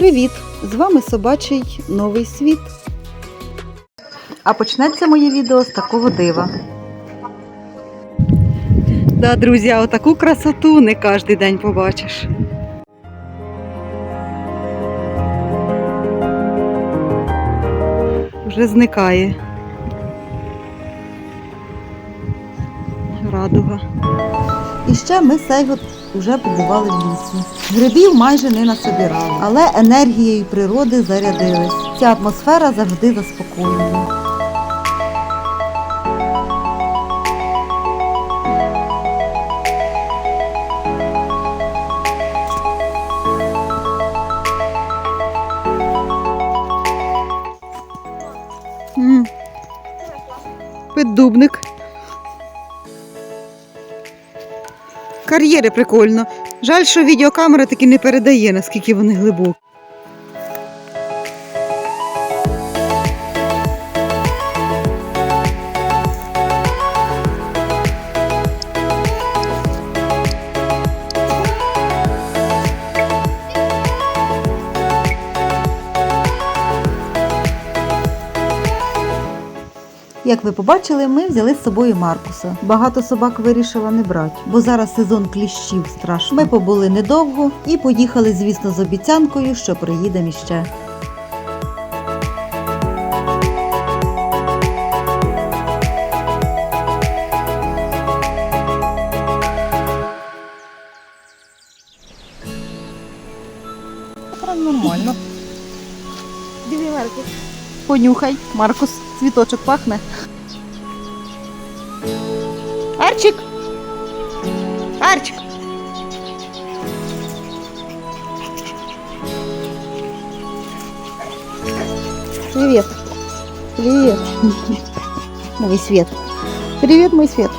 Привіт! З вами собачий новий світ. А почнеться моє відео з такого дива. Да, друзі, отаку красоту не кожен день побачиш. Вже зникає. Радуга. І ще ми Сейго вже побували в лісі. Грибів майже не насобирали, але енергією природи зарядились. Ця атмосфера завжди заспокоює. Піддубник. Кар'єри прикольно. Жаль, що відеокамера таки не передає, наскільки вони глибокі. Як ви побачили, ми взяли з собою Маркуса. Багато собак вирішила не брати, бо зараз сезон кліщів страшно. Ми побули недовго і поїхали, звісно, з обіцянкою, що приїдемо іще. Понюхай, Маркус, цвіточок пахне. Арчик! Арчик! Привет. Привет. Мой свет. Привет, мой свет.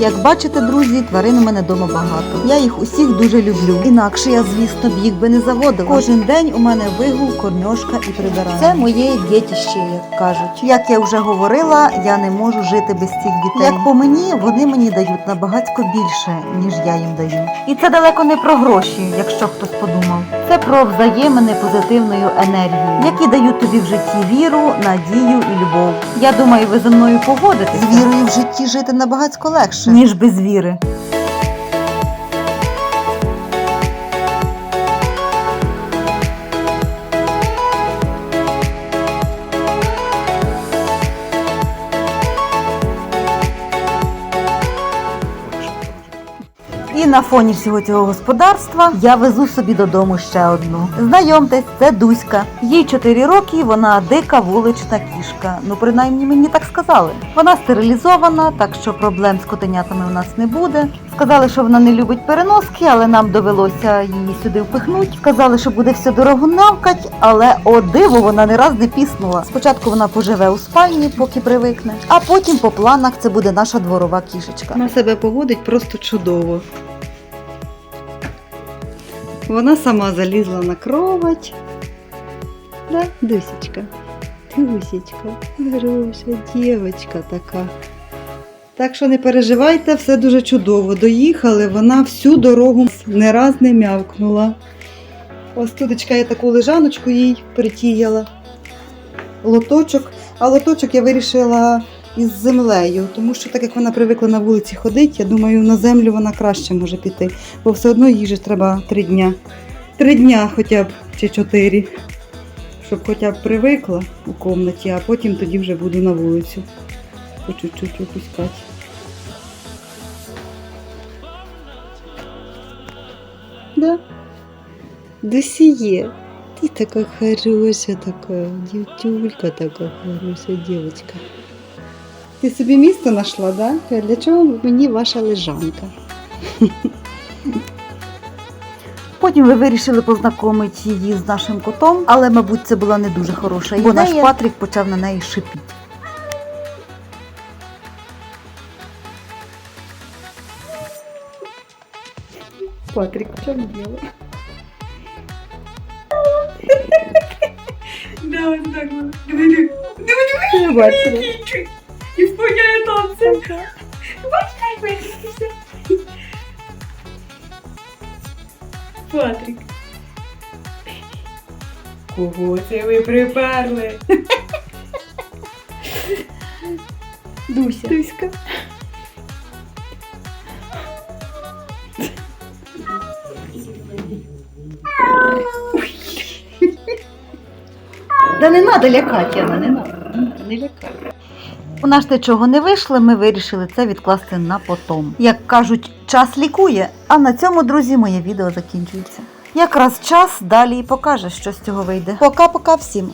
Як бачите, друзі, тварин у мене вдома багато. Я їх усіх дуже люблю. Інакше я, звісно, б їх би не заводила. Кожен день у мене вигул, кормьошка і прибирання. Це моє дітище, як кажуть. Як я вже говорила, я не можу жити без цих дітей. Як по мені, вони мені дають набагатько більше, ніж я їм даю. І це далеко не про гроші, якщо хтось подумав. Це про взаємини позитивною енергією, які дають тобі в житті віру, надію і любов. Я думаю, ви зі мною погодитесь. З вірою в житті жити набагато легше, ніж без віри. І на фоні всього цього господарства я везу собі додому ще одну. Знайомтесь, це Дуська. Їй 4 роки, вона дика вулична кішка. Ну, принаймні мені так сказали. Вона стерилізована, так що проблем з котенятами у нас не буде. Сказали, що вона не любить переноски, але нам довелося її сюди впихнути. Сказали, що буде все дорого навкать, але о диво вона не раз не піснула. Спочатку вона поживе у спальні, поки привикне, а потім по планах це буде наша дворова кішечка. Вона себе поводить просто чудово. Вона сама залізла на кровать. Да, Дусечка. Дусечка, хороша дівчинка така. Так що не переживайте, все дуже чудово. Доїхали, вона всю дорогу не раз не м'явкнула. Ось тутечка я таку лежаночку їй притіяла. Лоточок. А лоточок я вирішила із землею, тому що так як вона привикла на вулиці ходити, я думаю, на землю вона краще може піти, бо все одно їй же треба три дня. Три дня хоча б чи чотири, щоб хоча б привикла у кімнаті, а потім тоді вже буду на вулицю. По чуть-чуть випускати. Да. Досіє. Ти така хороша така, дівчулька така хороша дівчинка. Ти собі місце знайшла, да? Для чого мені ваша лежанка? Потім ви вирішили познайомити її з нашим котом, але, мабуть, це була не дуже хороша ідея, бо наш Патрік почав на неї шипіти. Патрик, в чому діло? Да, вот так вот. Диви, диви. Я бачила. Исполняє танці. Бачиш, як витріскався? Патрік. Кого це ви приперли? Дуся. Дуська. Да не треба лякати, Яна, не треба. Не лякай. У нас нічого не вийшло, ми вирішили це відкласти на потом. Як кажуть, час лікує. А на цьому, друзі, моє відео закінчується. Якраз час далі і покаже, що з цього вийде. Пока-пока всім.